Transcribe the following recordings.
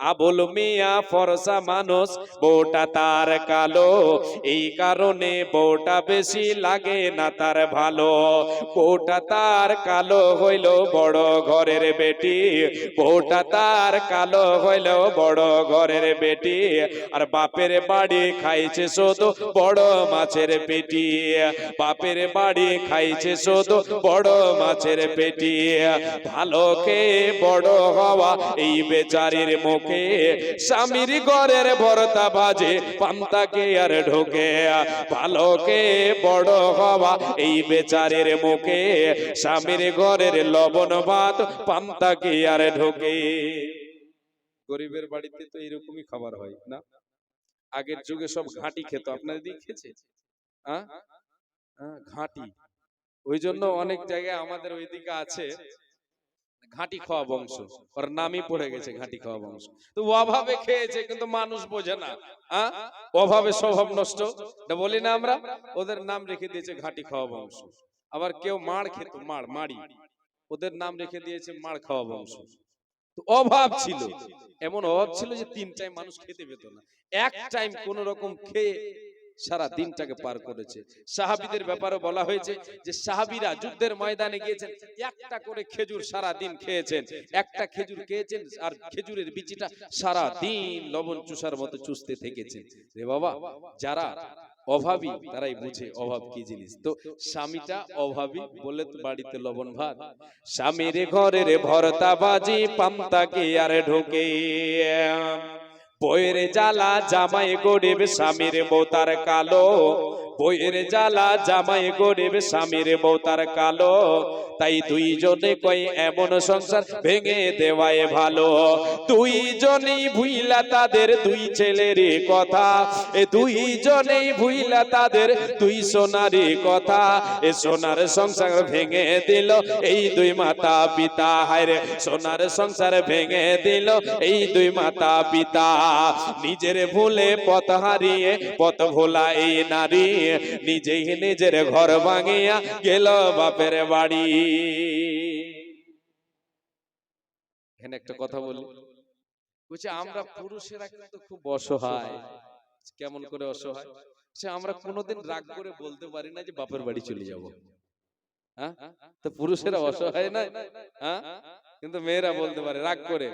আবুল মিয়া ফরসা মানুষ, বউটা তার কালো। এই কারণে বউটা বেশি লাগে না তার ভালো। বউটা তার কালো হইল বড় ঘরের বেটি। বউটা তার কালো হইল বড় ঘরের বেটি। আর বাপের বাড়ি খাইছে শুধু বড় মাছের পেটি। বাপের বাড়ি খাইছে শুধু বড় মাছের পেটি। ভালো বড় হওয়া এই বেচারির মুখে স্বামীর ঘরের ভরতা বাজে পান্তাকে আর ঢোকে ভালো খেয়ে বড় হওয়া এই বেচারির মুখে, স্বামীর ঘরের লবণ ভাত, পান্তাকে আর ঢোকে। গরিবের বাড়িতে তো এরকমই খাবার হয়, না? আগের যুগে সব ঘাঁটি খেত আপনাদের দিকে খেয়েছে ঘাঁটি। ওই জন্য অনেক জায়গায় আমাদের ওইদিকে আছে ঘাঁটি খাওয়া বংশ ওর নামই পড়ে গেছে ঘাঁটি খাওয়া বংশ। তো অভাবে খেয়েছে কিন্তু মানুষ বোঝে না। হ্যাঁ? অভাবে স্বভাব নষ্ট। এটা বলি না আমরা ওদের নাম রেখে দিয়েছে ঘাঁটি খাওয়া বংশ। আবার কেউ মাড় খেত মাড় মাড়ি ওদের নাম রেখে দিয়েছে মাড় খাওয়া বংশ। অভাব ছিল। এমন অভাব ছিল যে তিন টাইম মানুষ খেতে পেত না। এক টাইম কোন রকম খেয়ে সারা দিনটাকে পার করেছে। সাহাবিদের ব্যাপারে বলা হয়েছে যে সাহাবিরা যুদ্ধের ময়দানে গিয়েছেন, একটা করে খেজুর সারা দিন খেয়েছেন। একটা খেজুর খেয়েছেন আর খেজুরের বিচিটা সারা দিন লবণ চুষার মতো চুষতে থেকেছেন। রে বাবা, যারা অভাবী, তারাই বুঝে অভাব কি জিনিস। তো স্বামীটা অভাবী বলে তো বাড়িতে লবণ ভাত। স্বামীর ঘরের ভরতা বাজি পান্তাকে আর ঢোকে। বইয়ের জ্বালা জামাই গরিব স্বামীর মোতার কালো বইয়ের জ্বালা জামাই গরিব স্বামীর বৌতার কালো। তাই দুইজনে কই এমন সংসার ভেঙে দেওয়ায় ভালো। দুইজনেই ভুইলা তাদের দুই ছেলের কথা। এ দুইজনেই ভুইলা তাদের দুই সোনারি কথা। এ সোনার সংসার ভেঙে দিল। এই দুই মাতা পিতা হায়রে সোনার সংসার ভেঙে দিল। এই দুই মাতা পিতা নিজের ভুলে পথ হারিয়ে পথ ভোলা এই নারী। নিজেই নিজের ঘর ভাঙিয়া গেল বাপের বাড়ি। এখানে একটা কথা বলি। বলছে আমরা পুরুষেরা কিন্তু খুব অসহায়। কেমন করে অসহায়? সে আমরা কোনোদিন রাগ করে বলতে পারি না যে বাপের বাড়ি চলে যাব। হ্যাঁ তো পুরুষেরা অসহায় না? হ্যাঁ? কিন্তু মেয়েরা বলতে পারে, রাগ করে,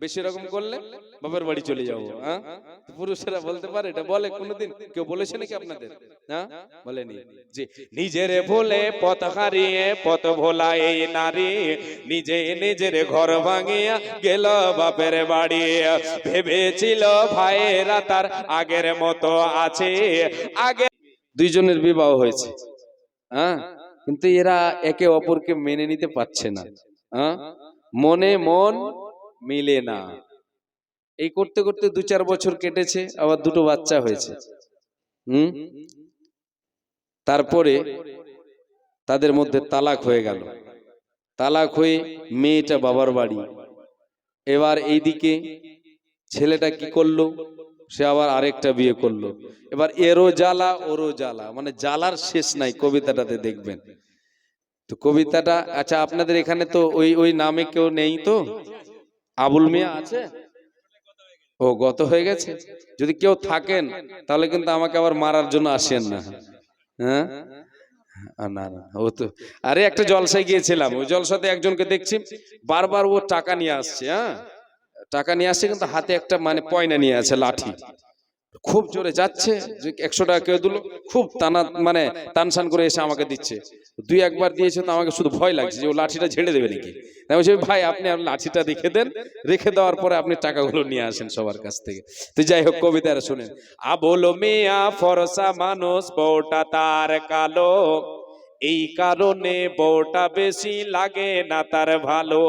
বেশি রকম করলে বাপের বাড়ি চলে যাব হ্যাঁ? পুরুষেরা বলতে পারে, এটা বলে কোনোদিন, কেউ বলেছে নাকি আপনাদের? হ্যাঁ? বলেনি। যে নিজের ভুলে পথ হারিয়ে, পথ ভোলা এই নারী, নিজে নিজের ঘর ভাঙিয়া গেল বাপের বাড়ি। ভেবেছিল ভাইয়েরা তার আগের মতো আছে। আগে দুইজনের বিবাহ হয়েছে হ্যাঁ? কিন্তু এরা একে অপরকে মেনে নিতে পারছে না হ্যাঁ? মনে মন মিলে না। এই করতে করতে দু চার বছর কেটেছে, আবার দুটো বাচ্চা হয়েছে। হুম? তারপরে তাদের মধ্যে তালাক হয়ে গেল। তালাক হয়ে মেয়েটা বাবার বাড়ি। এবার এইদিকে ছেলেটা কি করল? সে আবার আরেকটা বিয়ে করল। এবার এরও জ্বালা, ওরও জ্বালা। মানে জ্বালার শেষ নাই, কবিতাটাতে দেখবেন। তো কবিতাটা আচ্ছা আপনাদের এখানে তো ওই ওই নামে কেউ নেই তো? আবুল মিয়া আছে? ও, গত হয়ে গেছে? যদি কেউ থাকেন, তাহলে কিন্তু আমাকে আবার মারার জন্য আসেন না। হ্যাঁ? না না, ও তো, আরে একটা জলসায় গিয়েছিলাম, ওই জলসাতে একজনকে দেখছি, বারবার ও টাকা নিয়ে আসছে হ্যাঁ? টাকা নিয়ে আসছে কিন্তু হাতে একটা মানে পয়না নিয়ে আছে, লাঠি। খুব জোরে যাচ্ছে, যে একশো টাকা কেউ দিল, খুব টানা মানে টানসান করে এসে আমাকে দিচ্ছে। দুই একবার দিয়েছে তো আমাকে শুধু ভয় লাগছে যে ও লাঠিটা ঝেড়ে দেবে নাকি? বলছি, ভাই, আপনি আর লাঠিটা রেখে দেন, রেখে দেওয়ার পরে আপনি টাকাগুলো নিয়ে আসেন সবার কাছ থেকে। তো যাই হোক কবিতাটা শুনেন। আবল মিয়া ফরসা মানুষ, বউটা তার কালো। এই কারণে বউটা বেশি লাগে না তার ভালো।